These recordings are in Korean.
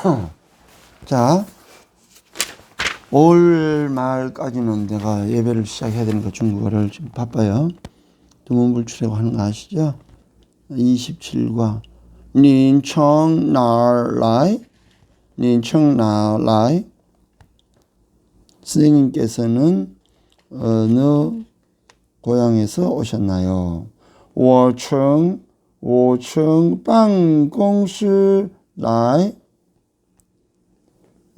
자, 올 말까지는 내가 예배를 시작해야 되니까 중국어를 지금 바빠요. 두문불출이라고 하는 거 아시죠? 27과 닌청 나라이 닌청 나라이 선생님께서는 어느 고향에서 오셨나요? 我从我从办公室来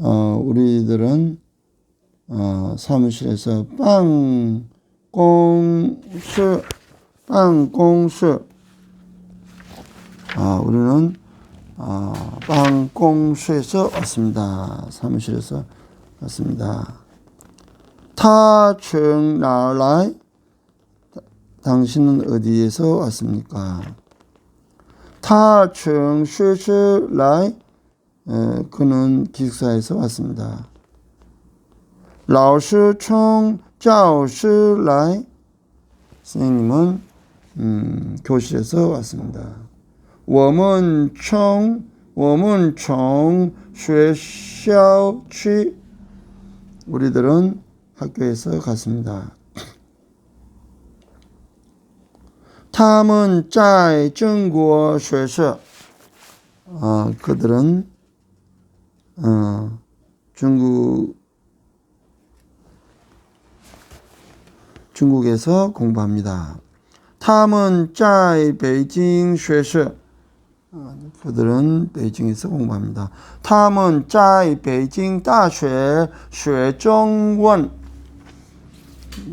어, 우리들은 어, 사무실에서 빵공수 빵공수 아, 우리는 아, 빵공수에서 왔습니다. 사무실에서 왔습니다. 타층나라이 당신은 어디에서 왔습니까? 타층슈슈라이 예, 그는 기숙사에서 왔습니다. 라오시 총 자오시 라이 선생님은 음, 교실에서 왔습니다. 워먼 총 워먼 총 쉐샤오 취 우리들은 학교에서 갔습니다. 탐은 짜이 중국어 쉐셔 어, 아, 그들은 어, 중국 중국에서 공부합니다. 他们在北京学校 어, 그들은 베이징에서 공부합니다. 他们在北京大学学中文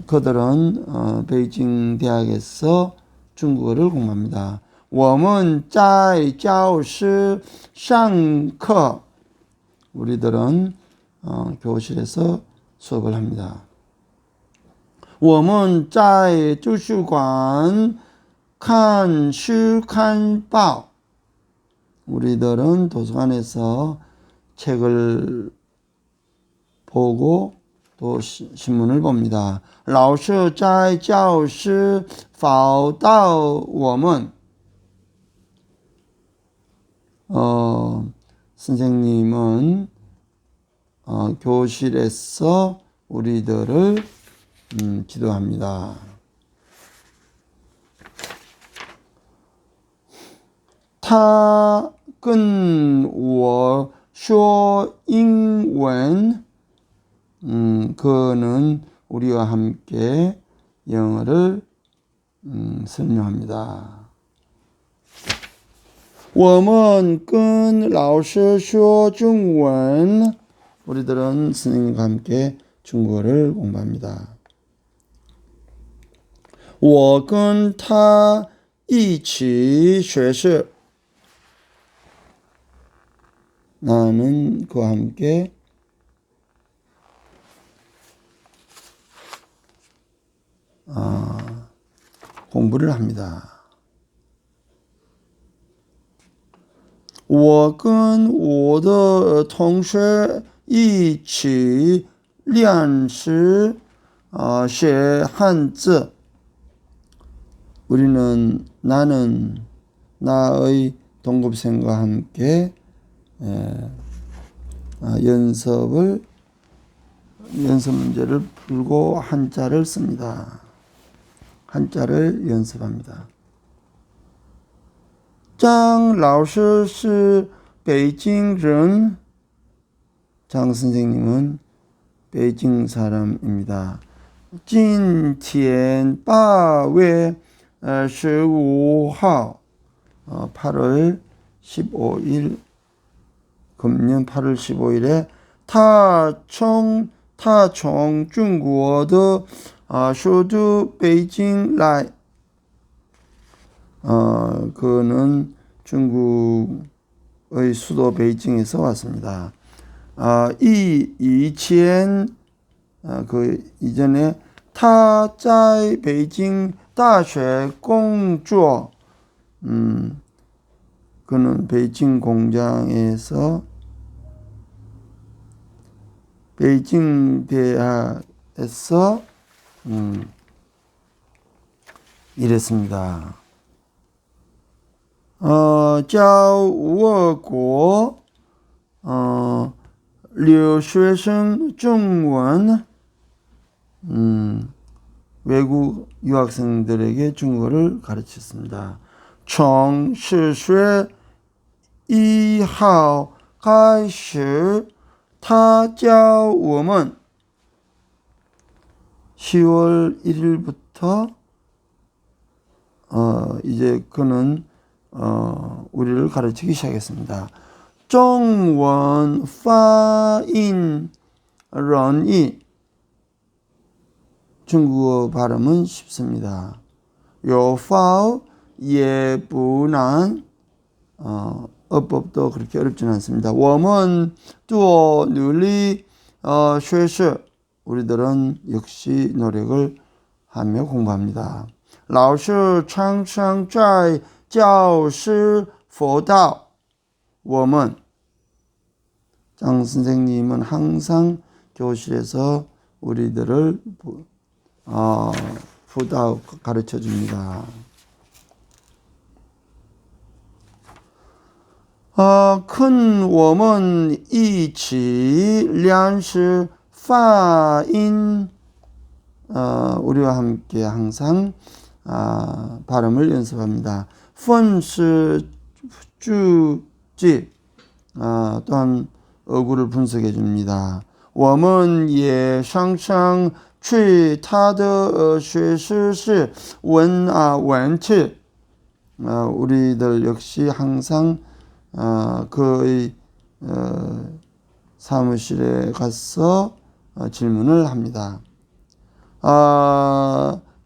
그들은 어, 베이징 대학에서 중국어를 공부합니다. 我们在教室上课 우리들은 어, 교실에서 수업을 합니다. 我们在图书馆看书看报 우리들은 도서관에서 책을 보고 또 시- 신문을 봅니다. 老师在教室报道我们 어, 선생님은 어, 교실에서 우리들을 음, 지도합니다. 타跟我说英文 음, 그는 우리와 함께 영어를 음, 설명합니다. 我们跟老师说中文 우리들은 선생님과 함께 중국어를 공부합니다. 我跟他一起学习 나는 그와 함께 아, 공부를 합니다. 我跟我的同学一起练习啊写汉字 우리는 나는 나의 동급생과 함께 에, 아, 연습을 연습 문제를 풀고 한자를 씁니다. 한자를 연습합니다. 张老师是北京人. 장 선생님은 베이징 사람입니다. 今天8月 15号 어, 8월 15일 금년 8월 15일에 他从他从中国的啊首都北京来 어, 그는 중국의 수도 베이징에서 왔습니다. 아, 이 이치엔 아, 그 이전에 타짜이 베이징 다쉐 공주 음 그는 베이징 공장에서 베이징 대학에서 음, 일했습니다. 어, 教我国 어, 留学生中文 음, 외국 유학생들에게 중국어를 가르쳤습니다. 从十月一号开始，他教我们 10월 1일부터 어, 이제 그는 어, 우리를 가르치기 시작했습니다. 中文发音容易 중국어 발음은 쉽습니다. 有法也不难 어, 어법도 그렇게 어렵지는 않습니다. 我们또努力 어, 学习 우리들은 역시 노력을 하며 공부합니다. 老师常常在 教室辅导我们 장 선생님은 항상 교실에서 우리들을 어,辅导 가르쳐 줍니다. 어, 큰我们一起练习发音 어, 우리와 함께 항상 아, 발음을 연습합니다. 分是주지 아, 또한 어구를 분석해 줍니다. 我们也常常去他的呃学习室问啊问题 아, 우리들 역시 항상 아, 그의 어, 사무실에 가서 어, 질문을 합니다. 아,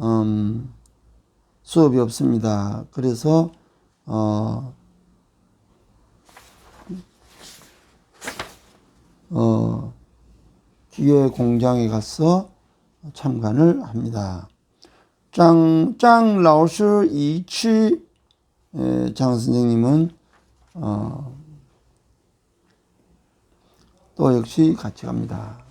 음, 수업이 없습니다. 그래서 어, 어, 기계 공장에 가서 참관을 합니다. 장, 장老师 이치 에, 장 선생님은 어, 또 역시 같이 갑니다.